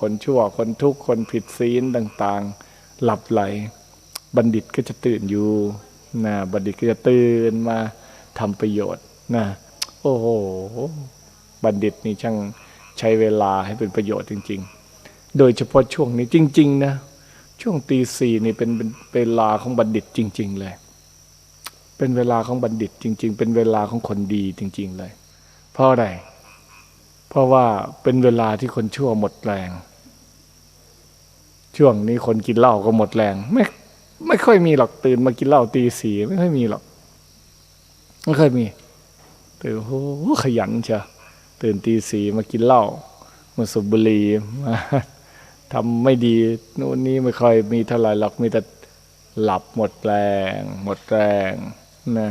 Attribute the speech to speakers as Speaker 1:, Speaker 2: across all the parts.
Speaker 1: คนชั่ว คนทุกข์คนผิดศีลต่างๆ หลับไหล บัณฑิตก็จะตื่นอยู่นะบัณฑิตก็จะตื่นมาทำประโยชน์นะโอ้โหบัณฑิตนี่ช่างใช้เวลาให้เป็นประโยชน์จริง ๆ โดยเฉพาะช่วงนี้จริง ๆ นะช่วงตีสี่นี่เป็นเป็นเวลาของบัณฑิตจริง ๆ เลย เป็นเวลาของบัณฑิตจริง ๆ เป็นเวลาของคนดีจริง ๆ เลย เพราะอะไร เพราะว่าเป็นเวลาที่คนชั่วหมดแรง ช่วงนี้คนกินเหล้าก็หมดแรง ไม่ไม่ค่อยมีหรอกตื่นมากินเหล้าตีสี่ไม่ค่อยมีหรอกไม่ค่อยมีตื่นโอ้โหขยันเชียวตื่นตีสี่มากินเหล้ามาสูบบุรีมาทำไม่ดีนู่นนี่ไม่ค่อยมีเท่าไหร่หรอกมีแต่หลับหมดแรง หมดแรงนะ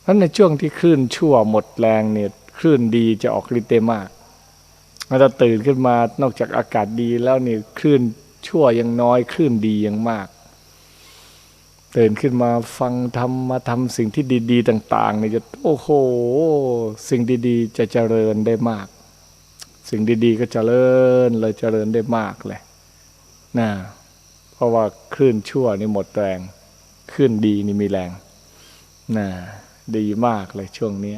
Speaker 1: เพราะในช่วงที่คลื่นชั่วหมดแรงเนี่ยคลื่นดีจะออกฤทธิ์ได้มาก เราจะตื่นขึ้นมานอกจากอากาศดีแล้วนี่คลื่นชั่วยังน้อยคลื่นดียังมาก ตื่นขึ้นมาฟังทำมาทำสิ่งที่ดี ๆ ต่างๆเนี่ยจะโอ้โห สิ่งดีๆ จะเจริญได้มาก สิ่งดีๆ ก็เจริญเลยเจริญได้มากเลยนะเพราะว่าคลื่นชั่วนี่หมดแรงคลื่นดีนี่มีแรงนะดีมากเลยช่วงนี้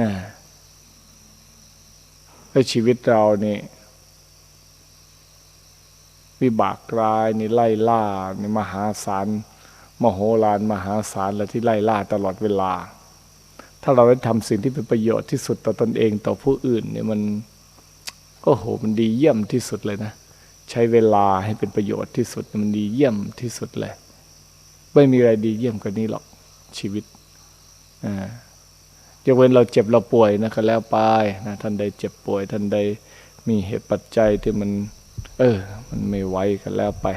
Speaker 1: นะ แล้ชีวิตเรานี่วิบากร้ายนี่ไล่ล่านี่มหาศาลมโหฬารมหาศาลและที่ไล่ล่าตลอดเวลา ถ้าเราได้ทำสิ่งที่เป็นประโยชน์ที่สุดต่อตนเองต่อผู้อื่นเนี่ยมันโอ้โหมันดีเยี่ยมที่สุดเลยนะ ใช้เวลาให้เป็นประโยชน์ที่สุดมันดีเยี่ยมที่สุดเลย ไม่มีอะไรดีเยี่ยมกว่านี้หรอกชีวิตอ่า ยกเว้นเราเจ็บเราป่วยนะก็แล้วไปนะท่านใดเจ็บป่วย ท่านใดมีเหตุปัจจัยที่มัน เออ มันไม่ไหวกันแล้วไป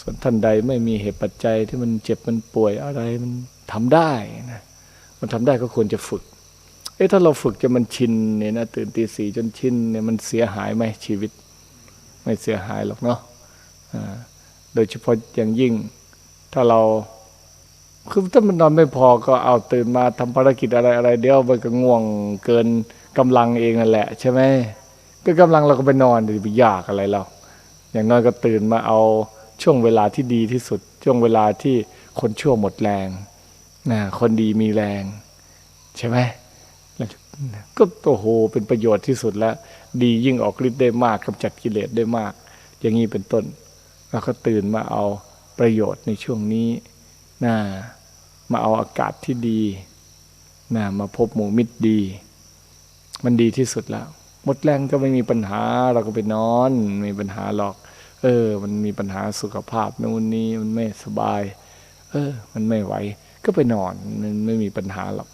Speaker 1: ส่วนท่านใดไม่มีเหตุปัจจัยที่มันเจ็บมันป่วยอะไรมันทำได้นะมันทำได้ก็ควรจะฝึก เอ๊ะถ้าเราฝึกจนมันชินเนี่ยนะตื่นตีสี่จนชินเนี่ยมันเสียหายไหมชีวิต ไม่เสียหายหรอกเนาะอ่าโดยเฉพาะอย่างยิ่งถ้าเรา คือถ้ามันนอนไม่พอก็เอาตื่นมาทำภารกิจอะไรอะไรเดี๋ยวมันก็ง่วงเกินกำลังเองนั่นแหละ ใช่ไหมก็กำลังเราก็ไปนอนดิไปยากอะไรเรา อย่างน้อยก็ตื่นมาเอาช่วงเวลาที่ดีที่สุด ช่วงเวลาที่คนชั่วหมดแรงนะคนดีมีแรง ใช่ไหมก็โอ้โหเป็นประโยชน์ที่สุดแล้ว ดียิ่งออกฤทธิ์ได้มากกำจัดกิเลสได้มาก อย่างนี้เป็นต้นแล้วก็ตื่นมาเอาประโยชน์ในช่วงนี้ นะมาเอาอากาศที่ดีนะมาพบหมู่มิตรดี มันดีที่สุดแล้วหมดแรงก็ไม่มีปัญหาเราก็ไปนอนไม่มีปัญหาหรอก เออ มันมีปัญหาสุขภาพนู่นนี่มันไม่สบาย เออ มันไม่ไหว ก็ไปนอนมันไม่มีปัญหาหรอก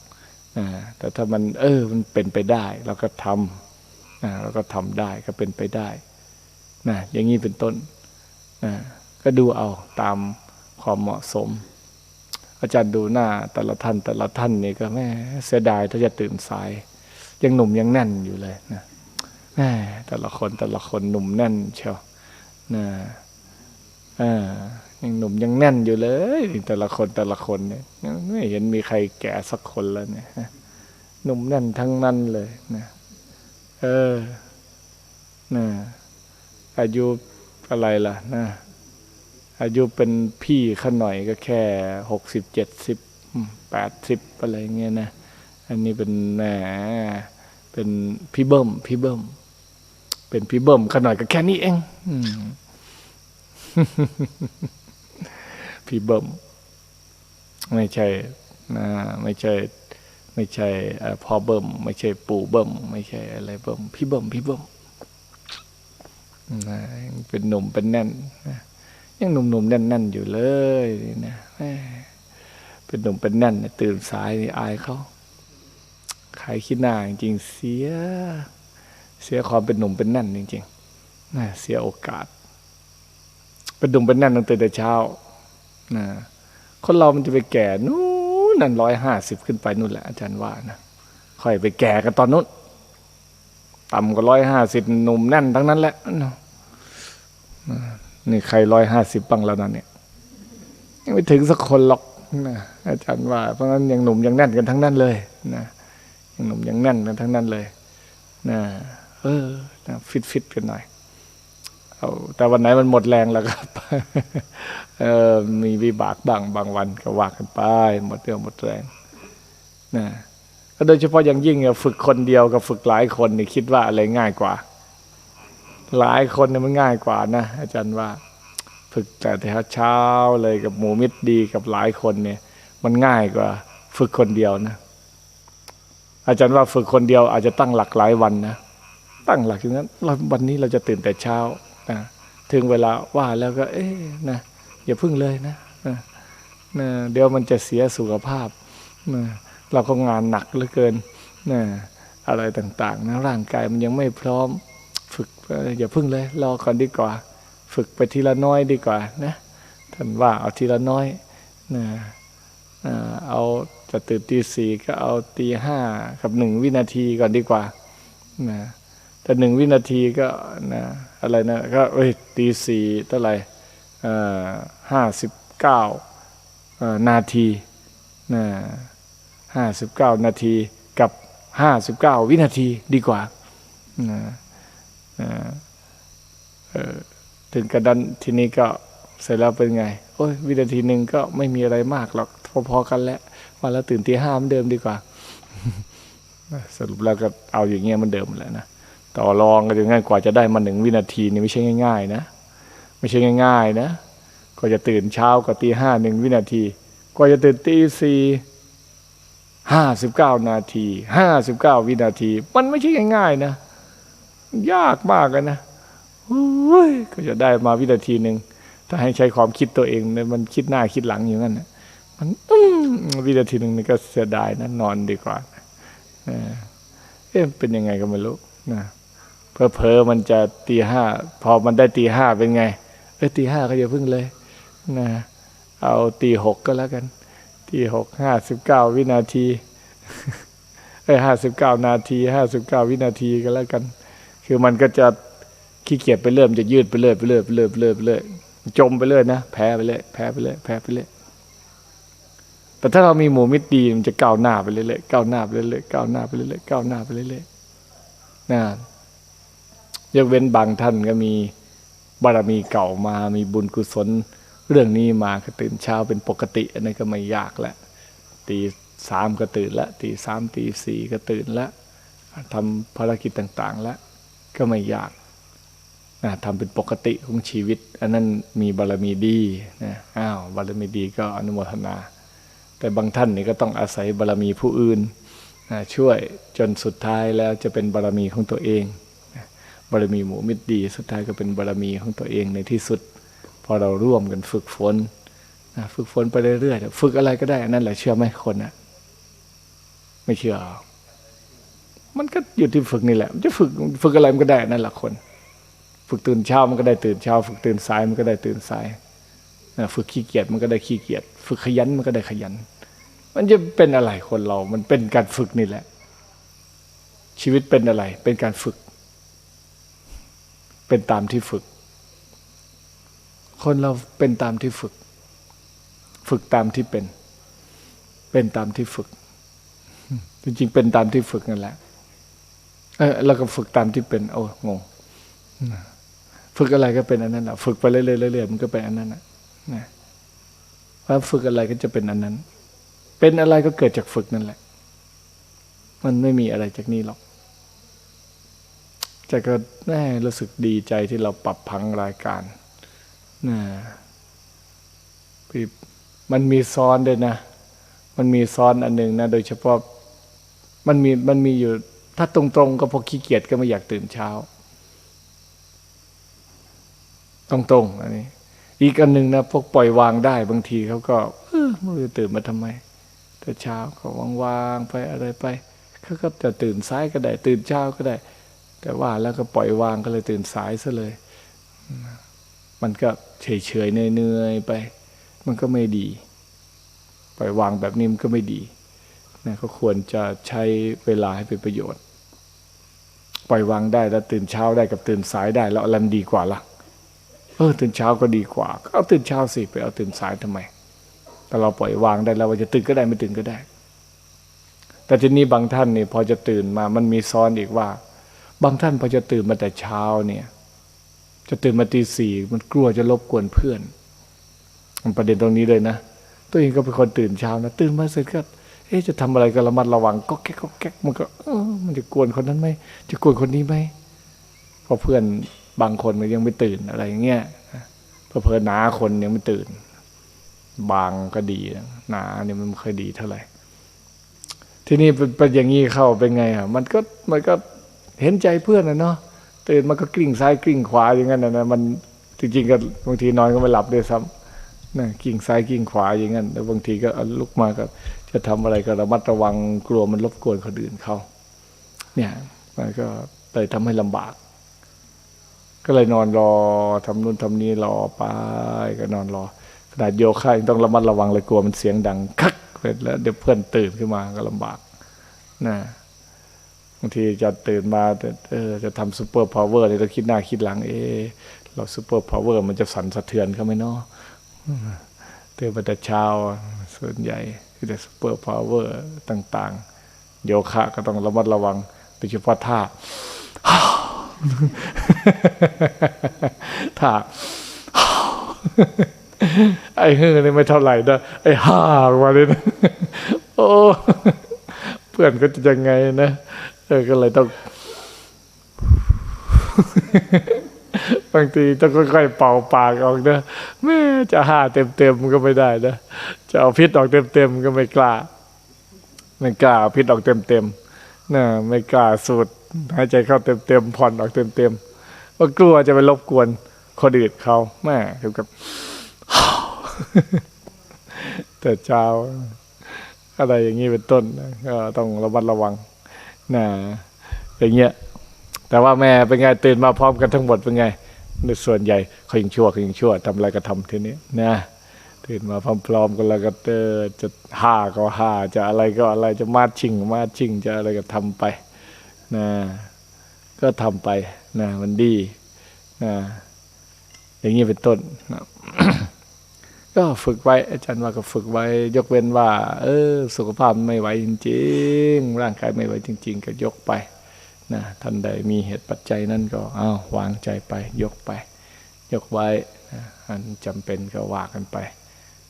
Speaker 1: อ่าแต่ถ้ามัน เออ มันเป็นไปได้เราก็ทำอ่าเราก็ทำได้ก็เป็นไปได้นะอย่างนี้เป็นต้นอ่าก็ดูเอาตามความเหมาะสม อาจารย์ดูหน้าแต่ละท่านแต่ละท่านนี่ก็แม่เสียดายถ้าจะตื่นสาย ยังหนุ่มยังแน่นอยู่เลยนะแม่แต่ละคนแต่ละคนหนุ่มแน่นเชียวนะอ่ายังหนุ่มยังแน่นอยู่เลย แต่ละคนแต่ละคนเนี่ยังไม่เห็นมีใครแก่สักคนแล้วเนี่ยหนุ่มแน่นทั้งนั้นเลยนะเออนะอายุอะไรล่ะนะ อายุเป็นพี่ข้าหน่อยก็แค่หกสิบเจ็ดสิบแปดสิบอะไรเงี้ยนะ อันนี้เป็นแหมเป็นพี่เบิ้มพี่เบิ้มเป็นพี่เบิ้มขนาดก็แค่นี้เองอพี่เบิ้มไม่ใช่นะไม่ใช่ ไม่ใช่พ่อเบิ้มไม่ใช่ปู่เบิ้มไม่ใช่อะไรเบิ้มพี่เบิ้มพี่เบิ้มนะเป็นหนุ่มเป็นแน่นนะ ยังหนุ่มๆแน่นๆอยู่เลยนี่นะเป็นหนุ่มเป็นแน่นตื่นสายนี่อายเขาขายขี้หน้าจริงเสีย เสียความเป็นหนุ่มเป็นแน่นจริงๆนะเสียโอกาส เป็นหนุ่มเป็นแน่นตั้งแต่เช้านะคนเรามันจะไปแก่นู้นนั่นร้อยห้าสิบขึ้นไปนู่นแหละอาจารย์ว่านะค่อยไปแก่กันตอนนู้นต่ำกว่าร้อยห้าสิบหนุ่มแน่นทั้งนั้นแหละ นี่ใครร้อยห้าสิบบ้างแล้วนั่นเนี่ยยังไม่ถึงสักคนหรอกนะอาจารย์ว่า เพราะฉะนั้นยังหนุ่มยังแน่นกันทั้งนั้นเลยนะยังหนุ่มยังแน่นกันทั้งนั้นเลยนะเออนะฟิตฟิตกันหน่อยเอาแต่วันไหนมันหมดแรงแล้วก็เออมีวิบากบางบางวันก็ว่ากันไปหมดเรี่ยวหมดแรงนะก็โดยเฉพาะอย่างยิ่งฝึกคนเดียวกับฝึกหลายคนนี่คิดว่าอะไรง่ายกว่า หลายคนเนี่ยมันง่ายกว่านะอาจารย์ว่าฝึกแต่เช้าเลยกับหมูมิตรดีกับหลายคนเนี่ย มันง่ายกว่า ฝึกคนเดียวนะ อาจารย์ว่าฝึกคนเดียวอาจจะตั้งหลักหลายวันนะตั้งหลักอย่างนั้นวันนี้เราจะตื่นแต่เช้านะถึงเวลาว่าแล้วก็ เอ๊ะนะอย่าพึ่งเลยนะนะนะเดี๋ยวมันจะเสียสุขภาพนะเราก็งานหนักเหลือเกินนะอะไรต่างๆนะร่างกายมันยังไม่พร้อม กเอ่ออย่าพึ่งเลย รอก่อนดีกว่า ฝึกไปทีละน้อยดีกว่านะท่านว่าเอาทีละน้อยนะเอาจะตื่นตีสี่ก็เอาตีห้ากับหนึ่งวินาทีก่อนดีกว่านะแต่หนึ่งวินาทีก็นะอะไรนะก็เอ้ยตีสี่เท่าไหร่ห้าสิบเก้านาทีนะห้าสิบเก้านาทีกับห้าสิบเก้าวินาทีดีกว่านะ ถึงกระดันทีนี้ก็เสร็จแล้วเป็นไง โอ้ยวินาทีหนึ่งก็ไม่มีอะไรมากหรอก พอๆกันแล้ววันแล้วตื่นตีห้าเหมือนเดิมดีกว่า สรุปแล้วก็เอาอย่างเงี้ยเหมันเดิมแหล้วนะต่อรองกันอย่างง่ายกว่าจะได้มาหนึ่งวินาทีนี่ไม่ใช่ง่าย ๆ นะ ไม่ใช่ง่าย ๆ นะกว่าจะตื่นเช้ากว่าตีห้าหนึ่งวินาทีกว่าจะตื่นตีสี่ห้าสิบเก้านาทีห้าสิบเก้าวินาที มันไม่ใช่ง่ายๆนะ ยากมากเลยนะโอ้ยก็จะได้มาวินาทีหนึ่งถ้าให้ใช้ความคิดตัวเองเนี่ยมันคิดหน้าคิดหลังอย่างนั้นนะมันอืวินาทีหนึ่งนี่ก็เสียดายนะนอนดีกว่าเอ๊ะเป็นยังไงก็ไม่รู้นะเพอเพอๆมันจะตีห้าพอมันได้ตีห้าเป็นไง เออตีห้าก็อย่าพึ่งเลยนะเอาตีหกก็แล้วกัน ตีหกห้าสิบเก้าวินาทีเอ้ห้าสิบเก้านาทีห้าสิบเก้าวินาทีก็แล้วกัน คือมันก็จะขี้เกียจไปเรื่อยมันจะยืดไปเรื่อยไปเรื่อยไปเรื่อยไปเรื่อยไปเรื่อยจมไปเรื่อยนะแพ้ไปเรื่อยแพ้ไปเรื่อยแพ้ไปเรื่อยแต่ถ้าเรามีหมู่มิตรดีมันจะก้าวหน้าไปเรื่อยๆก้าวหน้าไปเรื่อยๆก้าวหน้าไปเรื่อยๆก้าวหน้าไปเรื่อยๆนะยกเว้นบางท่านก็มีบารมีเก่ามามีบุญกุศลเรื่องนี้มาก็ตื่นเช้าเป็นปกติอันนั้ก็ไม่ยากแล้วตีสามก็ตื่นละตีสามตีสี่ก็ตื่นละทำภารกิจต่าง ๆ แล้ว ก็ไม่ยากนะทำเป็นปกติของชีวิต อันนั้นมีบารมีดีนะอ้าวบารมีดีก็อนุโมทนา แต่บางท่านนี่ก็ต้องอาศัยบารมีผู้อื่นนะช่วยจนสุดท้ายแล้วจะเป็นบารมีของตัวเองนะบารมีหมู่มิตรดี สุดท้ายก็เป็นบารมีของตัวเองในที่สุด พอเราร่วมกันฝึกฝนนะฝึกฝนไปเรื่อยๆฝึกอะไรก็ได้อันนั่นแหละเชื่อไหมคนนะไม่เชื่อ มันก็อยู่ที่ฝึกนี่แหละมันจะฝึกฝึกอะไรมันก็ได้นั่นแหละคน ฝึกตื่นเช้ามันก็ได้ตื่นเช้า ฝึกตื่นสายมันก็ได้ตื่นสายฝึกขี้เกียจมันก็ได้ขี้เกียจฝึกขยันมันก็ได้ขยัน มันจะเป็นอะไรคนเรา มันเป็นการฝึกนี่แหละ ชีวิตเป็นอะไร เป็นการฝึก เป็นตามที่ฝึก คนเราเป็นตามที่ฝึก ฝึกตามที่เป็น เป็นตามที่ฝึก จริงๆเป็นตามที่ฝึกนั่นแหละ เออแล้วก็ฝึกตามที่เป็น โอ้งงฝึกอะไรก็เป็นอันนั้นแหละฝึกไปเรื่อยๆเรื่อยๆมันก็เป็นอันนั้นนะนะว่าฝึกอะไรก็จะเป็นอันนั้น เป็นอะไรก็เกิดจากฝึกนั่นแหละ มันไม่มีอะไรจากนี้หรอกแต่ก็แน่รู้สึกดีใจที่เราปรับพังรายการนะมันมีซ้อนด้วยนะ มันมีซ้อนอันหนึ่งนะ โดยเฉพาะมันมีมันมีอยู่ ถ้าตรงๆก็พอขี้เกียจก็ไม่อยากตื่นเช้า ตรงๆอันนี้ อีกอันหนึ่งนะพวกปล่อยวางได้บางทีเขาก็ เออไม่รู้จะตื่นมาทำไม แต่เช้าก็วางๆไปอะไรไปเขาก็จะตื่นสายก็ได้ ตื่นเช้าก็ได้ แต่ว่าแล้วก็ปล่อยวางก็เลยตื่นสายซะเลย มันก็เฉยๆเนื่อยๆไป มันก็ไม่ดี ปล่อยวางแบบนี้มันก็ไม่ดีนะก็ควรจะใช้เวลาให้เป็นประโยชน์ ปล่อยวางได้แล้วตื่นเช้าได้กับตื่นสายได้แล้วอะไรดีกว่าล่ะเออตื่นเช้าก็ดีกว่าก็เอาตื่นเช้าสิไปเอาตื่นสายทำไมแต่เราปล่อยวางได้แล้วว่าจะตื่นก็ได้ไม่ตื่นก็ได้ แต่ทีนี้บางท่านนี่พอจะตื่นมามันมีซ้อนอีกว่า บางท่านพอจะตื่นมาแต่เช้าเนี่ย จะตื่นมาตีสี่มันกลัวจะรบกวนเพื่อนมันประเด็นตรงนี้เลยนะ ตัวเองก็เป็นคนตื่นเช้านะตื่นมาเสร็จก็ เอ๊ะจะทำอะไรก็ระมัดระวังก็แก๊กก็แก๊กมันก็เออมันจะกวนคนนั้นไหมจะกวนคนนี้ไหมเพราะเพื่อนบางคนมันยังไม่ตื่นอะไรอย่างเงี้ยเพอเพอหนาคนยังไม่ตื่น บางก็ดีหนาเนี่ยมันไม่ค่อยดีเท่าไหร่ที่นี่เป็นอย่างนี้เข้าเป็นไงอะมันก็มันก็เห็นใจเพื่อนนะเนาะตื่นมันก็กลิ้งซ้ายกลิ้งขวาอย่างนั้นนะมันจริงๆก็บางทีนอนก็ไม่หลับด้วยซ้ำนะกลิ้งซ้ายกลิ้งขวาอย่างนั้นแล้วบางทีก็ลุกมาก็ จะทำอะไรก็ระมัดระวังกลัวมันรบกวนคนอื่นเขาเนี่ยมันก็เลยทำให้ลำบาก ก็เลยนอนรอทำนู่นทำนี่รอไปก็นอนรอขนาดโยคะยังต้องระมัดระวังเลยกลัวมันเสียงดังคักเสร็จแล้วเดี๋ยวเพื่อนตื่นขึ้นมาก็ลำบากนะบางทีจะตื่นมาแต่เออจะทำซูเปอร์พาวเวอร์เนี่ยเราคิดหน้าคิดหลัง เออเราซูเปอร์พาวเวอร์มันจะสั่นสะเทือนเขาไหมเนาะตื่นมาแต่เช้าส่วนใหญ่ คือแต่ซูเปอร์พาวเวอร์ต่างๆ โยคะก็ต้องระมัดระวังโดยเฉพาะท่าถ้าไอ้เฮือนี่ไม่เท่าไหร่นะไอ้ห่าออกมาเลยนะโอ้เพื่อนก็จะยังไงนะเออก็เลยต้องบางทีต้องค่อยๆเป่าปากออกนะแม่จะห่าเต็มๆก็ไม่ได้นะ จะเอาพิษออกเต็มๆก็ไม่กล้า ไม่กล้าเอาพิษออกเต็มๆนะไม่กล้าสูดหายใจเข้าเต็มๆผ่อนออกเต็มๆว่ากลัวจะไปรบกวนคนอื่นเขาแม่คือกับแต่เช้าอะไรอย่างนี้เป็นต้นก็ต้องระมัดระวังนะอย่างเงี้ยแต่ว่าแม่เป็นไงตื่นมาพร้อมกันทั้งหมดเป็นไงในส่วนใหญ่เขายิงชั่วเขายิงชั่วทำอะไรก็ทำทีนี้นะ ตื่นมาพร้อมๆกันแล้วก็เออจะห่าก็ห่าจะอะไรก็อะไรจะมาชิงมาชิงจะอะไรก็ทำไปนะก็ทำไปนะมันดีนะอย่างนี้เป็นต้นนะก็ฝึกไว้ อาจารย์ว่าก็ฝึกไว้ ยกเว้นว่า เออ สุขภาพไม่ไหวจริง ๆ ร่างกายไม่ไหวจริง ๆ ก็ยกไปนะท่านใดมีเหตุปัจจัยนั้นก็อ้าววางใจไป ยกไป ยกไว้นะอันจำเป็นก็ว่ากันไป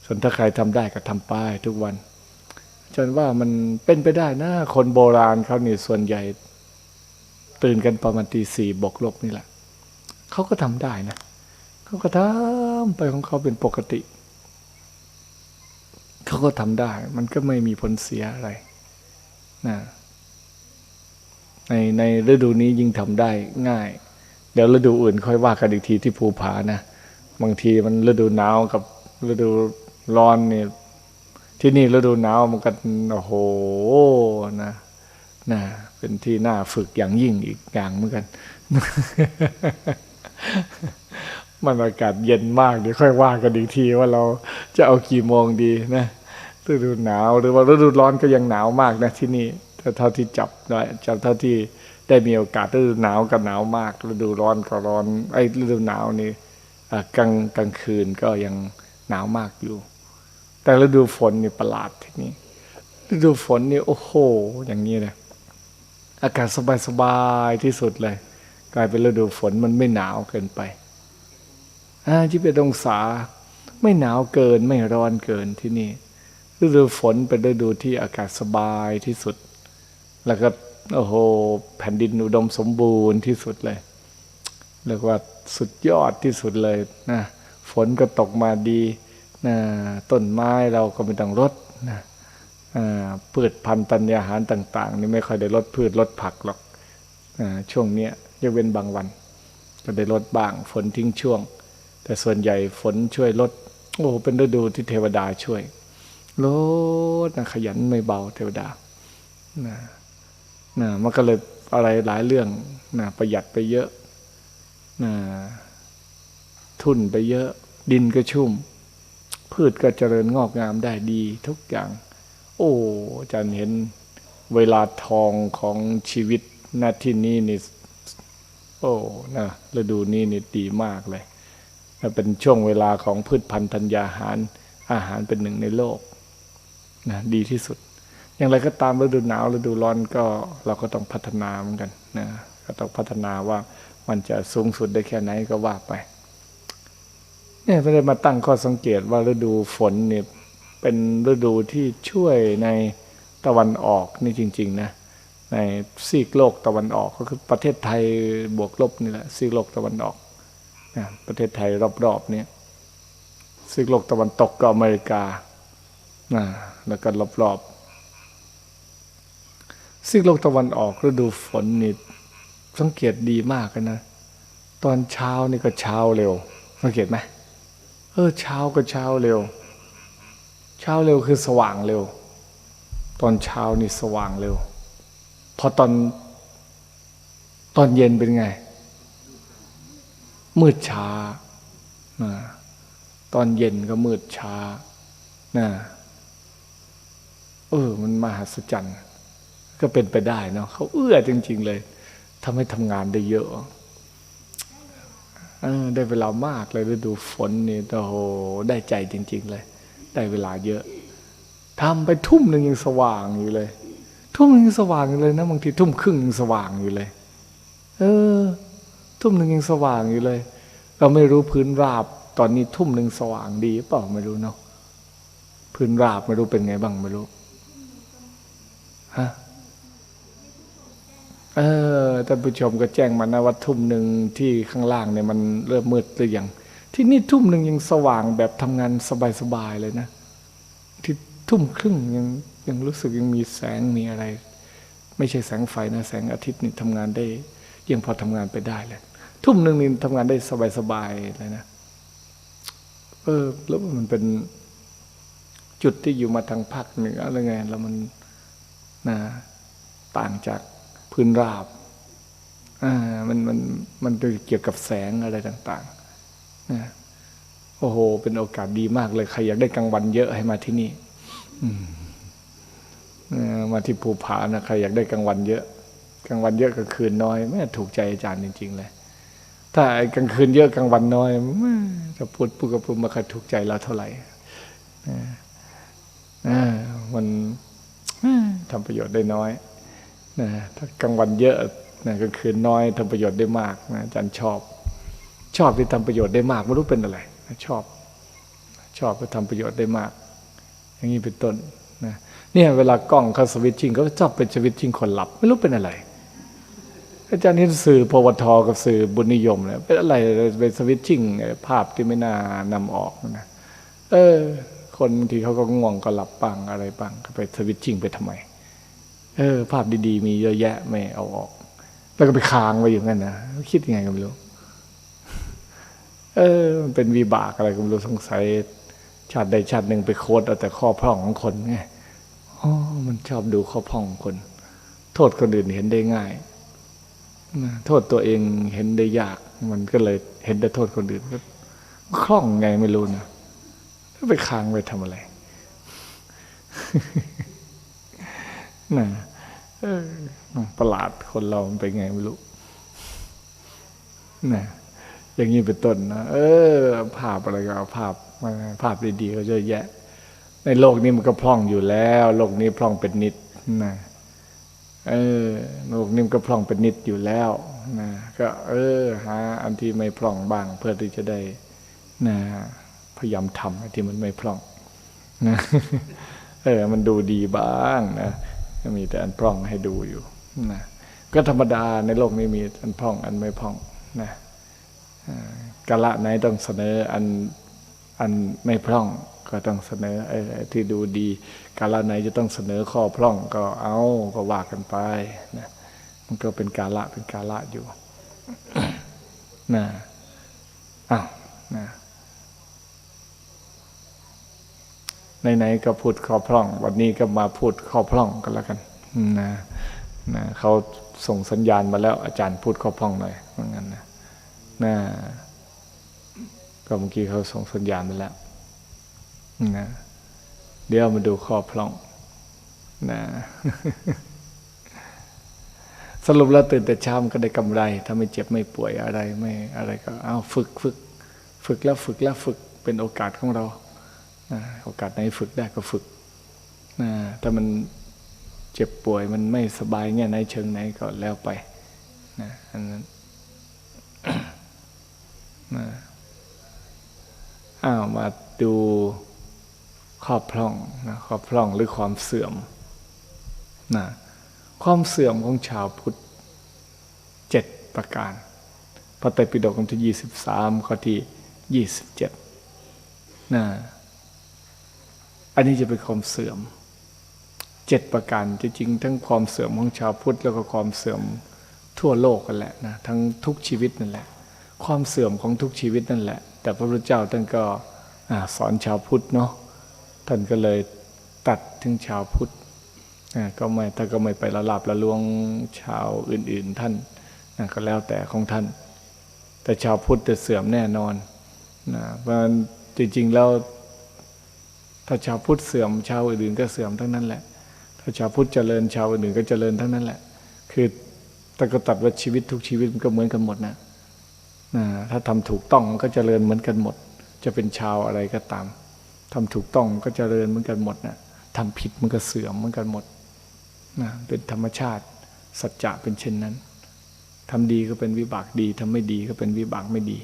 Speaker 1: ส่วนถ้าใครทำได้ก็ทำไปทุกวันอาจารย์ว่ามันเป็นไปได้นะ คนโบราณเขาเนี่ยส่วนใหญ่ ตื่นกันประมาณตีสี่บกลบนี่แหละเขาก็ทำได้นะเขาก็ทำไปของเขาเป็นปกติเขาก็ทำได้ มันก็ไม่มีผลเสียอะไรนะในในฤดูนี้ยิ่งทำได้ง่าย เดี๋ยวฤดูอื่นค่อยว่ากันอีกทีที่ภูผานะบางทีมันฤดูหนาวกับฤดู ร้อนเนี่ยที่นี่ฤดูหนาวมันก็โอ้โหนะนะเป็นที่น่าฝึกอย่างยิ่งอีกอย่างเหมือนกัน มันอากาศเย็นมากเดี๋ยวค่อยว่ากันอีกทีว่าเราจะเอากี่โมงดีนะฤดูหนาวหรือว่าฤดูร้อนก็ยังหนาวมากนะที่นี่แต่เท่าที่จับได้จับเท่าที่ได้มีโอกาสฤดูหนาวก็หนาวมากฤดูร้อนก็ร้อนไอ้ฤดูหนาวนี่กลางกลางคืนก็ยังหนาวมากอยู่ แต่ฤดูฝนนี่ประหลาดที่นี่ฤดูฝนนี่โอ้โห อย่างนี้เลยอากาศสบายๆที่สุดเลย กลายเป็นฤดูฝนมันไม่หนาวเกินไปอ่าที่เป็นองศาไม่หนาวเกินไม่ร้อนเกินที่นี่ฤดูฝนเป็นฤดูที่อากาศสบายที่สุด แล้วก็โอ้โหแผ่นดินอุดมสมบูรณ์ที่สุดเลยเรียกว่าสุดยอดที่สุดเลยนะฝนก็ตกมาดี นะต้นไม้เราก็ไม่ต้องรดนะพืชพันธุ์ตัญญาหารต่าง ๆ นี่ไม่ค่อยได้ลดพืชลดผักหรอกอช่วงเนี้ยยกเว้นบางวัน ก็ได้ลดบ้างฝนทิ้งช่วง แต่ส่วนใหญ่ฝนช่วยลด โอ้เป็นฤดูที่เทวดาช่วยลดนะขยันไม่เบาเทวดานะนะมันก็เลยอะไรหลายเรื่องนะประหยัดไปเยอะนะทุนไปเยอะ ดินก็ชุ่ม พืชก็เจริญงอกงามได้ดีทุกอย่าง โอ้อาจารย์เห็นเวลาทองของชีวิตณที่นี้นี่โอ้นะฤดูนี้นี่ดีมากเลยและเป็นช่วงเวลาของพืชพันธุ์ธัญญาหาร อาหารเป็นหนึ่งในโลกนะดีที่สุด อย่างไรก็ตามฤดูหนาวฤดูร้อนก็เราก็ต้องพัฒนาเหมือนกันนะก็ต้องพัฒนาว่ามันจะสูงสุดได้แค่ไหนก็ว่าไป เนี่ยไม่ได้มาตั้งข้อสังเกตว่าฤดูฝนเนี่ยเป็นฤดูที่ช่วยในตะวันออกนี่จริง ๆ นะ ในซีกโลกตะวันออกก็คือประเทศไทยบวกลบนี่แหละซีกโลกตะวันออกนะประเทศไทยรอบๆเนี่ยซีกโลกตะวันตกก็อเมริกานะแล้วก็รอบๆซีกโลกตะวันออกฤดูฝนนี่สังเกตดีมากเลยนะ ตอนเช้านี่ก็เช้าเร็วสังเกตไหม เออเช้าก็เช้าเร็ว เช้าเร็วคือสว่างเร็ว ตอนเช้านี่สว่างเร็ว พอตอนตอนเย็นเป็นไง มืดช้านะตอนเย็นก็มืดช้านะเออ มันมหัศจรรย์ ก็เป็นไปได้เนาะเขาเอื้อจริง ๆ เลยทำให้ทำงานได้เยอะ ได้เวลามากเลยฤดูฝนนี่โอ้โหได้ใจจริง ๆ เลย ได้เวลาเยอะทำไปทุ่มหนึ่งยังสว่างอยู่เลย ทุ่มหนึ่งยังสว่างอยู่เลยนะบางทีทุ่มครึ่งยังสว่างอยู่เลย เออ ทุ่มหนึ่งยังสว่างอยู่เลย เราไม่รู้พื้นราบ ตอนนี้ทุ่มหนึ่งสว่างดีเปล่าไม่รู้เนาะพื้นราบไม่รู้เป็นไงบ้างไม่รู้ฮะ เออท่านผู้ชมก็แจ้งมานะว่าทุ่มหนึ่งที่ข้างล่างเนี่ยมันเริ่มมืดหรือยังที่นี่ทุ่มหนึ่งยังสว่างแบบทำงานสบายๆเลยนะ ที่ทุ่มครึ่งยังยังรู้สึกยังมีแสงมีอะไร ไม่ใช่แสงไฟนะแสงอาทิตย์นี่ทำงานได้ ยังพอทำงานไปได้เลย ทุ่มหนึ่งนี่ทำงานได้สบายๆเลยนะเออแล้วมันเป็นจุดที่อยู่มาทางภาคเหนืออะไรไง แล้วมันนะต่างจาก พื้นราบอ่ามันมันมันเกี่ยวกับแสงอะไรต่างๆนะโอ้โห เป็นโอกาสดีมากเลย ใครอยากได้กลางวันเยอะให้มาที่นี่มาที่ภูผานะใครอยากได้กลางวันเยอะ กลางวันเยอะกลางคืนน้อยแม่ถูกใจอาจารย์จริง ๆ เลย ถ้ากลางคืนเยอะกลางวันน้อยจะพูดพูดกับพูดมาใครถูกใจเราเท่าไหร่มันทำประโยชน์ได้น้อย นะถ้ากลางวันเยอะนะกลางคืนน้อยทำประโยชน์ได้มากนะอาจารย์ชอบ ชอบที่ทำประโยชน์ได้มากไม่รู้เป็นอะไรชอบ ชอบที่ทำประโยชน์ได้มาก อย่างนี้เป็นต้นนะเนี่ยเวลากล้องเขาสวิตชิงเขาชอบเป็นสวิตชิงคนหลับ ไม่รู้เป็นอะไร อาจารย์นี่สื่อพวทกับสื่อบุญนิยมเนี่ยเป็นอะไรเป็นสวิตชิงภาพที่ไม่น่านำออกนะเออคนบางทีเขาก็ง่วงก็หลับปังอะไรปังก็ไปสวิตชิงไปทำไม เออ ภาพดีๆ มีเยอะแยะไม่เอาออก แล้วก็ไปค้างไว้อยู่งั้นนะคิดยังไงก็ไม่รู้ เออ มันเป็นวิบากอะไรก็ไม่รู้สงสัยชาติใดชาติหนึ่งไปโคดเอาแต่ข้อพร่องของคนไงอ๋อมันชอบดูข้อพร่องของคน โทษคนอื่นเห็นได้ง่ายโทษตัวเองเห็นได้ยาก มันก็เลยเห็นแต่โทษคนอื่นก็คล่องไงไม่รู้นะไปค้างไปทำอะไร นะประหลาดคนเราเป็นไงไม่รู้นะอย่างนี้เป็นต้นนะเออ ภาพอะไรก็เอาภาพมาภาพดีๆก็เยอะแยะ ในโลกนี้มันก็พร่องอยู่แล้ว โลกนี้พร่องเป็นนิดนะเออโลกนี้มันก็พร่องเป็นนิดอยู่แล้วนะก็ เออ หา อันที่ไม่พร่องบ้าง เพื่อที่จะได้นะพยายามทำที่มันไม่พร่องนะเออ มันดูดีบ้างนะ ก็มีแต่อันพร่องให้ดูอยู่นะก็ธรรมดาในโลกนี้มีอันพร่องอันไม่พร่องนะกาละไหนต้องเสนออันอันไม่พร่องก็ต้องเสนอไอ้ที่ดูดีกาละไหนจะต้องเสนอข้อพร่องก็เอาก็ว่ากันไปนะมันก็เป็นกาละเป็นกาละอยู่นะอ้าวนะ ไหนๆก็พูดข้อพร่อง วันนี้ก็มาพูดข้อพร่องกันแล้วกันนะนะเขาส่งสัญญาณมาแล้ว อาจารย์พูดข้อพร่องหน่อยเหมือนกันนะนะก็เมื่อกี้เขาส่งสัญญาณมาแล้วนะเดี๋ยวมาดูข้อพร่องนะสรุปแล้วตื่นแต่เช้ามันก็ได้กำไร ถ้าไม่เจ็บไม่ป่วยอะไรไม่อะไรก็เอาฝึกฝึก ฝึกแล้วฝึกแล้วฝึกเป็นโอกาสของเรา โอกาสไหนฝึกได้ก็ฝึกถ้ามันเจ็บป่วยมันไม่สบายเงี้ยไหนเชิงไหนก็แล้วไปนะอันนั้นนะอ้าวมาดูข้อพร่องนะข้อพร่องหรือความเสื่อมนะความเสื่อมของชาวพุทธเจ็ดประการ พระไตรปิฎกบทที่ยี่สิบสามข้อที่ยี่สิบเจ็ดนะ อันนี้จะเป็นความเสื่อมเจ็ดประการจริงๆทั้งความเสื่อมของชาวพุทธแล้วก็ความเสื่อมทั่วโลกกันแหละนะทั้งทุกชีวิตนั่นแหละ ความเสื่อมของทุกชีวิตนั่นแหละ แต่พระพุทธเจ้าท่านก็สอนชาวพุทธเนาะท่านก็เลยตัดถึงชาวพุทธก็ไม่ท่านก็ไม่ไปละลาบละลวงชาวอื่น ๆท่านก็แล้วแต่ของท่าน แต่ชาวพุทธจะเสื่อมแน่นอนนะเพราะจริงๆแล้ว ถ้าชาวพุทธเสื่อมชาวอื่นก็เสื่อมทั้งนั้นแหละ ถ้าชาวพุทธเจริญชาวอื่นก็เจริญทั้งนั้นแหละ คือแต่ก็ตัดว่าชีวิตทุกชีวิตมันก็เหมือนกันหมดนะนะถ้าทำถูกต้องก็เจริญเหมือนกันหมด จะเป็นชาวอะไรก็ตามทำถูกต้องก็เจริญเหมือนกันหมดนะทำผิดมันก็เสื่อมเหมือนกันหมดนะเป็นธรรมชาติสัจจะเป็นเช่นนั้นทำดีก็เป็นวิบากดีทำไม่ดีก็เป็นวิบากไม่ดี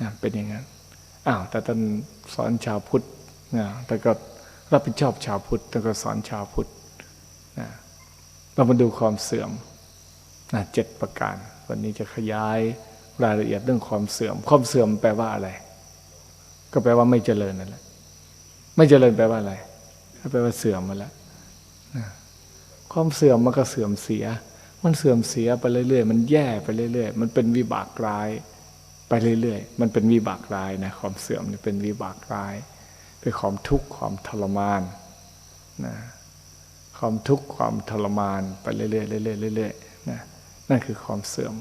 Speaker 1: นะเป็นอย่างนั้นอ้าวแต่ท่านสอนชาวพุทธ นะแต่ก็รับผิดชอบชาวพุทธแต่ก็สอนชาวพุทธนะเรามาดูความเสื่อมนะเจ็ดประการ วันนี้จะขยายรายละเอียดเรื่องความเสื่อม ความเสื่อมแปลว่าอะไร ก็แปลว่าไม่เจริญนั่นแหละ ไม่เจริญแปลว่าอะไรแปลว่าเสื่อมมาแล้วนะความเสื่อมมันก็เสื่อมเสีย มันเสื่อมเสียไปเรื่อยๆ มันแย่ไปเรื่อยๆ มันเป็นวิบากร้าย ไปเรื่อยๆ มันเป็นวิบากร้ายนะความเสื่อมนี่เป็นวิบากร้าย เป็นความทุกข์ความทรมานนะความทุกข์ความทรมานไปเรื่อยๆเรื่อยๆเรื่อยๆนะนั่นคือความเสื่อม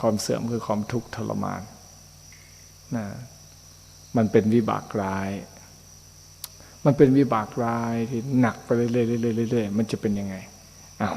Speaker 1: ความเสื่อมคือความทุกข์ทรมานนะมันเป็นวิบากร้าย มันเป็นวิบากร้ายที่หนักไปเรื่อยๆเรื่อยๆเรื่อยๆมันจะเป็นยังไงอ้าว